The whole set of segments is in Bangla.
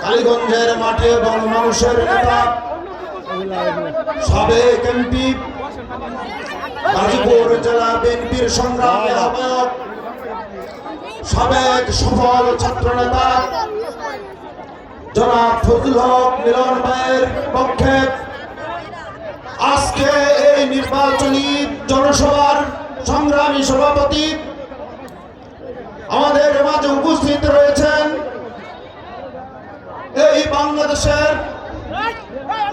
কালীগঞ্জের মাঠে এবং মানুষের নেতা, সাবেক এমপি, গাজীপুর জেলা বিএনপির সংগ্রামী আহ্বায়ক, সাবেক সফল ছাত্র নেতা জনাব ফজল হক মিলন ভাইয়ের পক্ষে আজকে এই নির্বাচনী জনসভার সংগ্রামী সভাপতি আমাদের মাঝে উপস্থিত রয়েছেন এই বাংলাদেশের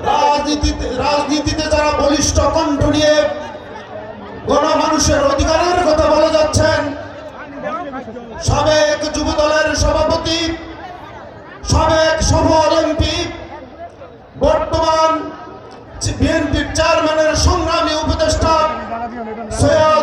রাজনীতিতে রাজনীতিতে যারা বলিষ্ঠ কণ্ঠ নিয়ে গণমানুষের অধিকারের কথা বলে যাচ্ছেন সাবেক যুব দলের সভাপতি সাবেক সফল এমপি বর্তমান বিএনপির চেয়ারম্যানের সংগ্রামী উপদেষ্টা সৈয়দ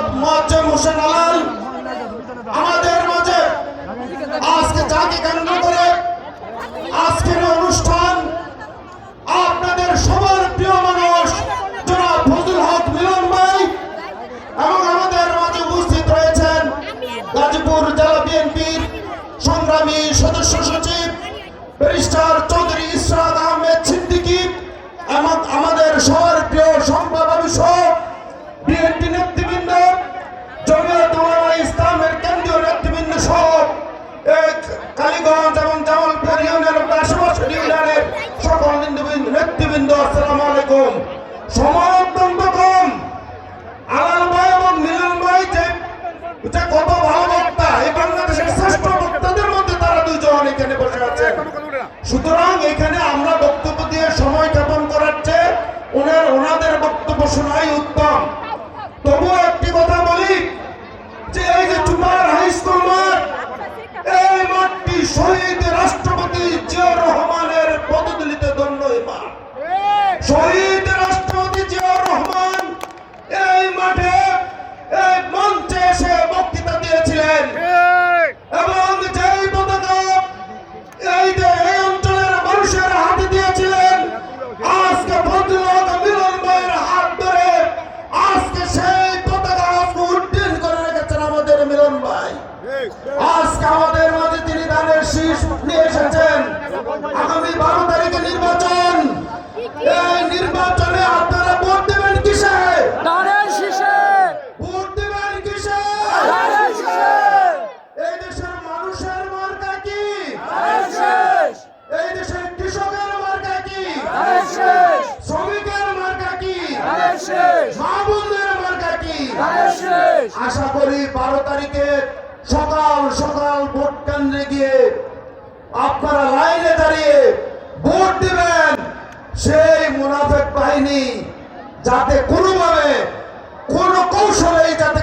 সুতরাং এখানে আমরা বক্তব্য দিয়ে সময় যাপন করার চেয়ে ওনার, ওনাদের বক্তব্য শোনাই উত্তম। তবুও একটি কথা বলি যে এই যে মাঠ, এই মাঠটি শহীদ রাষ্ট্রপতি জিয়াউর রহমানের পদদলিতে মাঠ। শহীদ রাষ্ট্রপতি জিয়াউর রহমান এই মাঠে আজকে আমাদের মাঝে তিনি দানের শীষ নিয়ে এসেছেন। আগামী বারো তারিখে নির্বাচন। এই নির্বাচনে আপনারা ভোট দেবেন কিসে? ধানের শীষে। ভোট দেবেন কিসে? ধানের শীষে। এই দেশের মানুষের মার্কা কি? শেষ। এই দেশের কৃষকের মার্কা কি? শেষ। শ্রমিকের মার্কা কি? ধানের শেষ। মা মার্কা কি? শেষ। আশা করি বারো তারিখে সকাল সকাল ভোট কেন্দ্রে গিয়ে আপনারা লাইনে দাঁড়িয়ে ভোট দিবেন। সেই মুনাফেক বাহিনী যাতে কোনোভাবে, কোন কৌশলে যাতে